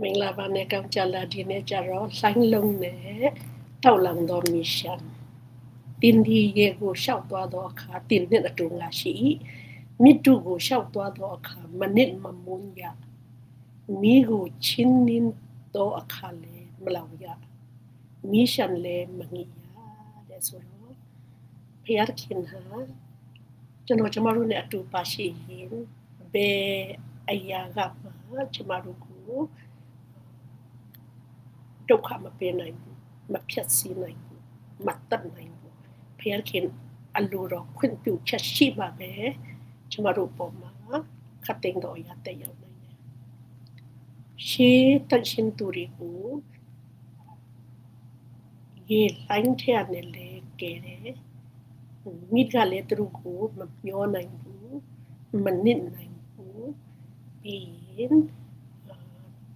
မင်္ဂလာပါနဲ့ကောင်းကြလာဒီနေ့ကြတော့လှိုင်းလုံးနဲ့တောက်လောင်တော်မီရှန်တင်းဒီရေကိုရှောက်သွားသောအခါတင်းနဲ့အတူငါရှိမိတုကိုရှောက်သွားသောအခါမနစ်မမွန်ရမိကိုချင်းနင်းသောအခါလေမလောင်ရမီရှန်လေမငီရတဲ့ဆိုတော့ဖျားခင်ဟာကျွန်တော်ကျမတို့နဲ့အတူပါရှိရင်ဘယ်အရာကမှကျမတို့ကို ဒုက္ခမပေးနိုင်ဘူးမဖြတ်စည်းနိုင်ဘူးမတတ်နိုင်ဘူးဖျားခင်အလိုတော်ခွင့်ပြုချက်ရှိပါပဲကျမတို့ပေါ်မှာခတ်တင်တော်ရတဲ့ရောက်နိုင်တယ်ရှေးတန်ရှင်သူတွေကိုရေလိုင်းထဲနဲ့လေကဲတယ်မိကလည်းသူတို့ကိုမပြောနိုင်ဘူးမနစ်နိုင်ဘူးပြီးရင်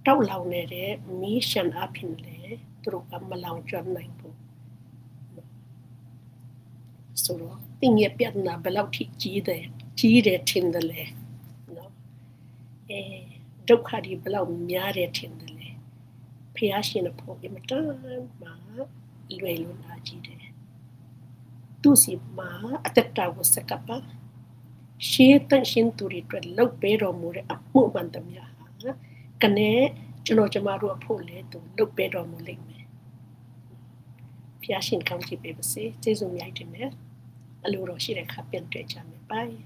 တောက်လောင်နေတဲ့မီးရှန်အဖြစ်လေသူတို့ကမလောင်ကျွမ်းနိုင်ဘူးဆိုတော့တင်းရဲ့ပြဿနာဘယ်လောက်ထိကြီးတယ်ကြီးတယ်ထင်တယ်လေနော်အဲဒုက္ခဒီဘယ်လောက်များတယ်ထင်တယ်လေဖះရှင်ဖို့အမတန်မှာလွယ်လွန်အားကြီးတယ်သူစီမှာအတ္တကိုစကပ်ပါရှေးတန်ရှင်သူတွေအတွက်လောက်ပေးတော်မူတဲ့အမှုမှန်သမျှဟာ ကနေကျွန်တော်ကျမတို့အဖို့လဲသူလောက်ပေးတော်မူလိမ့်မယ်ဖျားရှင်ကောင်းချီးပေးပါစေကျေးဇူးများတင်တယ်အလိုတော်ရှိတဲ့ခါပြန်တွေ့ကြမယ် bye